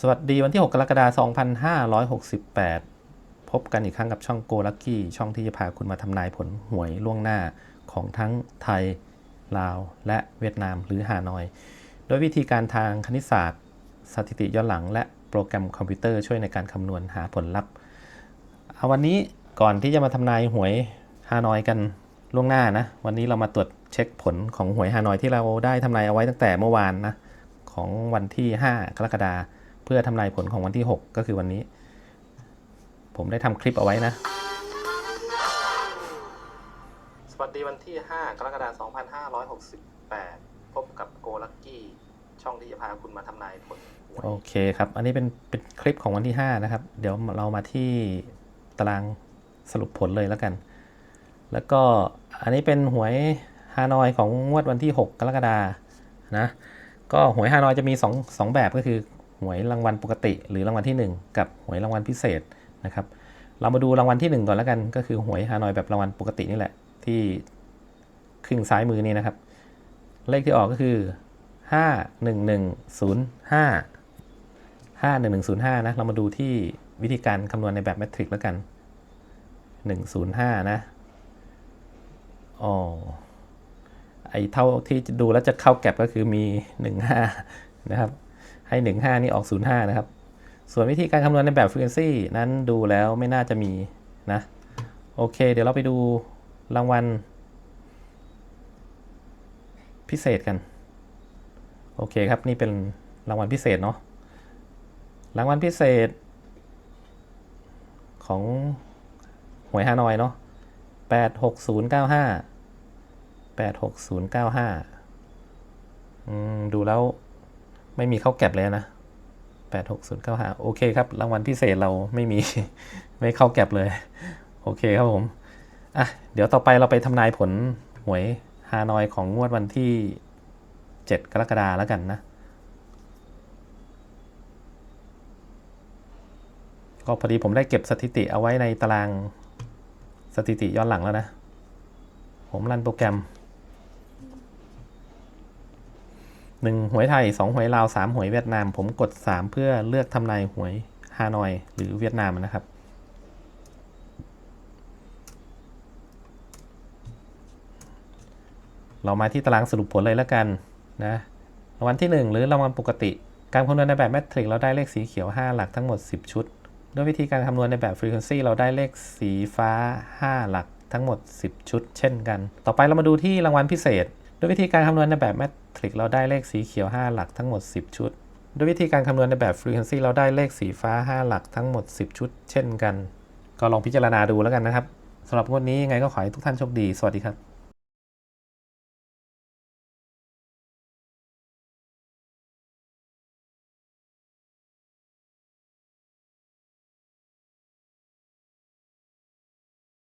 สวัสดีวันที่ 6 กรกฎาคม2568 พบกันอีกครั้งกับช่องโกลักกี้ ช่องที่จะพาคุณมาทำนายผลหวยล่วงหน้าของทั้งไทย ลาว และเวียดนามหรือฮานอย โดยวิธีการทางคณิตศาสตร์ สถิติย้อนหลัง และโปรแกรมคอมพิวเตอร์ช่วยในการคำนวณหาผลลัพธ์เอาวันนี้ก่อนที่จะมาทำนายหวยฮานอยกันล่วงหน้านะ วันนี้เรามาตรวจเช็คผลของหวยฮานอยที่เราได้ทำนายเอาไว้ตั้งแต่เมื่อวานนะของวันที่ 5 กรกฎาคม เพื่อทำนายผลของวันที่ 6 ก็คือวันนี้ ผมได้ทำคลิปเอาไว้นะ สวัสดีวันที่ 5 กรกฎาคม2568 พบกับโกลักกี้ ช่องที่จะพาคุณมาทำนายผล โอเคครับ อันนี้เป็นเป็นคลิปของวันที่ 5 นะครับ เดี๋ยวเรามาที่ตารางสรุปผลเลยแล้วกัน แล้วก็อันนี้เป็นหวยฮานอยของงวดวันที่ 6 กรกฎานะ ก็หวยฮานอยจะมี2 2แบบก็คือ หวยรางวัลปกติ หรือรางวัลที่ 1 กับหวยรางวัลพิเศษนะครับ เรามาดูรางวัลที่ 1 ก่อนแล้วกันก็คือหวยฮานอยแบบรางวัลปกตินี่แหละ ที่ครึ่งซ้ายมือนี่นะครับ เลขที่ออกก็คือ 51105 51105 นะ เรามาดูที่วิธีการคำนวณในแบบแมทริกแล้วกัน 105 นะอ๋อไอเท่าที่ดูแล้วจะเข้าแก็บก็คือมี 15 นะครับ ให้15นี่ออก05นะครับ ส่วนวิธีการคำนวณในแบบ frequency นั้นดูแล้วไม่น่าจะมีนะ โอเค เดี๋ยวเราไปดูรางวัลพิเศษกัน โอเคครับ นี่เป็นรางวัลพิเศษเนาะ รางวัลพิเศษ ของหวยฮานอยเนาะ86095 86095อืมดูแล้ว ไม่มีเข้าแก็บเลยนะ86095โอเคครับ รางวัลพิเศษเราไม่มี ไม่เข้าแก็บเลย โอเคครับผม อะ เดี๋ยวต่อไปเราไปทำนายผลหวยฮานอยของงวดวันที่7กรกฎาแล้วกันนะ ก็พอดีผมได้เก็บสถิติเอาไว้ในตารางสถิติย้อนหลังแล้วนะ ผมรันโปรแกรม 1หวยไทย 2 หวยลาว 3 หวยเวียดนาม ผมกด 3 เพื่อเลือกทำนายหวยฮานอย หรือเวียดนามนะครับ เรามาที่ตารางสรุปผลเลยแล้วกันนะรางวัลที่ 1 หรือรางวัลปกติ การคำนวณในแบบแมทริกเราได้เลขสีเขียว 5 หลักทั้งหมด 10 ชุด ด้วยวิธีการคำนวณในแบบ Frequency เราได้เลขสีฟ้า 5 หลักทั้งหมด 10 ชุด เช่นกัน ต่อไปเรามาดูที่รางวัลพิเศษ ด้วยวิธีการคำนวณในแบบแมท ทริกเราได้เลขสีเขียว 5 หลักทั้งหมด 10 ชุด ด้วยวิธีการคำนวณในแบบ Frequency เราได้เลขสีฟ้า 5 หลักทั้งหมด 10 ชุด เช่นกัน ก็ลองพิจารณาดูแล้วกันนะครับสำหรับงวดนี้ยังไงก็ขอให้ทุกท่านโชคดี สวัสดีครับ